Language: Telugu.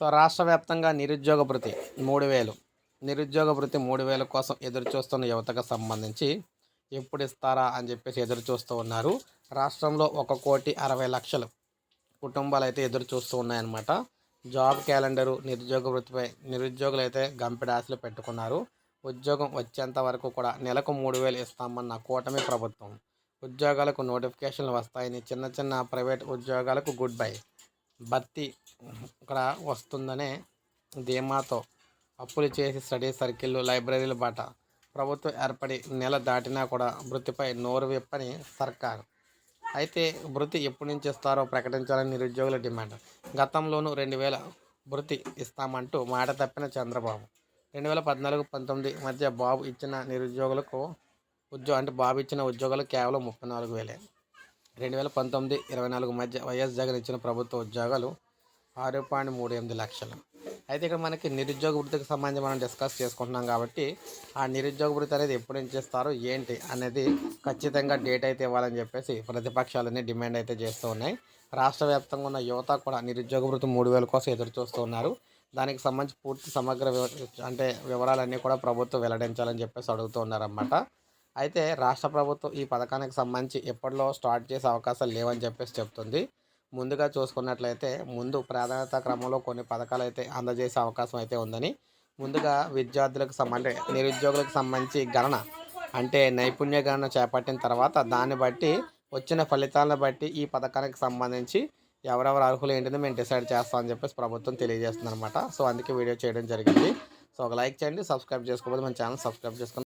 సో రాష్ట్ర వ్యాప్తంగా నిరుద్యోగ భృతి మూడు వేలు. నిరుద్యోగ భృతి మూడు వేల కోసం ఎదురు చూస్తున్న యువతకు సంబంధించి ఎప్పుడు ఇస్తారా అని చెప్పేసి ఎదురు చూస్తూ ఉన్నారు. రాష్ట్రంలో ఒక కోటి అరవై లక్షలు కుటుంబాలు అయితే ఎదురు చూస్తూ ఉన్నాయన్నమాట. జాబ్ క్యాలెండరు నిరుద్యోగ వృత్తిపై నిరుద్యోగులు అయితే గంపెడి ఆశలు పెట్టుకున్నారు. ఉద్యోగం వచ్చేంత వరకు కూడా నెలకు మూడు వేలు ఇస్తామన్న కూటమి ప్రభుత్వం. ఉద్యోగాలకు నోటిఫికేషన్లు వస్తాయని చిన్న చిన్న ప్రైవేట్ ఉద్యోగాలకు గుడ్ బై. భర్తీ ఇక్కడ వస్తుందనే ధీమాతో అప్పులు చేసి స్టడీ సర్కిళ్ళు లైబ్రరీల బాట ప్రభుత్వం ఏర్పడి నెల దాటినా కూడా వృత్తిపై నోరు విప్పని సర్కారు. అయితే వృత్తి ఎప్పటి నుంచి ఇస్తారో ప్రకటించాలని నిరుద్యోగుల డిమాండ్. గతంలోనూ రెండు వేల భృతి ఇస్తామంటూ మాట తప్పిన చంద్రబాబు. రెండు వేల పద్నాలుగు పంతొమ్మిది మధ్య బాబు ఇచ్చిన నిరుద్యోగులకు ఉద్యోగం అంటే బాబు ఇచ్చిన ఉద్యోగాలు కేవలం ముప్పై నాలుగు వేలే. రెండు వేల పంతొమ్మిది ఇరవై నాలుగు మధ్య వైఎస్ జగన్ ఇచ్చిన ప్రభుత్వ ఉద్యోగాలు ఆరు పాయింట్ మూడు ఎనిమిది లక్షలు. అయితే ఇక్కడ మనకి నిరుద్యోగ వృత్తికి సంబంధించి మనం డిస్కస్ చేసుకుంటున్నాం కాబట్టి ఆ నిరుద్యోగ వృత్తి అనేది ఎప్పుడు నుంచి చేస్తారు ఏంటి అనేది ఖచ్చితంగా డేట్ అయితే ఇవ్వాలని చెప్పేసి ప్రతిపక్షాలన్నీ డిమాండ్ అయితే చేస్తూ ఉన్నాయి. రాష్ట్ర వ్యాప్తంగా ఉన్న యువత కూడా నిరుద్యోగ వృత్తి మూడు వేల కోసం ఎదురు చూస్తూ ఉన్నారు. దానికి సంబంధించి పూర్తి సమగ్ర అంటే వివరాలన్నీ కూడా ప్రభుత్వం వెల్లడించాలని చెప్పేసి అడుగుతూ ఉన్నారన్నమాట. అయితే రాష్ట్ర ప్రభుత్వం ఈ పథకానికి సంబంధించి ఎప్పటిలో స్టార్ట్ చేసే అవకాశాలు లేవని చెప్పేసి చెప్తుంది. ముందుగా చూసుకున్నట్లయితే ముందు ప్రాధాన్యత క్రమంలో కొన్ని పథకాలు అయితే అందజేసే అవకాశం అయితే ఉందని ముందుగా విద్యార్థులకు సంబ నిరుద్యోగులకు సంబంధించి గణన అంటే నైపుణ్య గణన చేపట్టిన తర్వాత దాన్ని బట్టి వచ్చిన ఫలితాలను బట్టి ఈ పథకానికి సంబంధించి ఎవరెవరు అర్హులు ఏంటిదో మేము డిసైడ్ చేస్తామని చెప్పేసి ప్రభుత్వం తెలియజేస్తుంది అనమాట సో అందుకే వీడియో చేయడం జరిగింది. సో ఒక లైక్ చేయండి సబ్స్క్రైబ్ చేసుకోకపోతే మన ఛానల్ సబ్స్క్రైబ్ చేసుకుని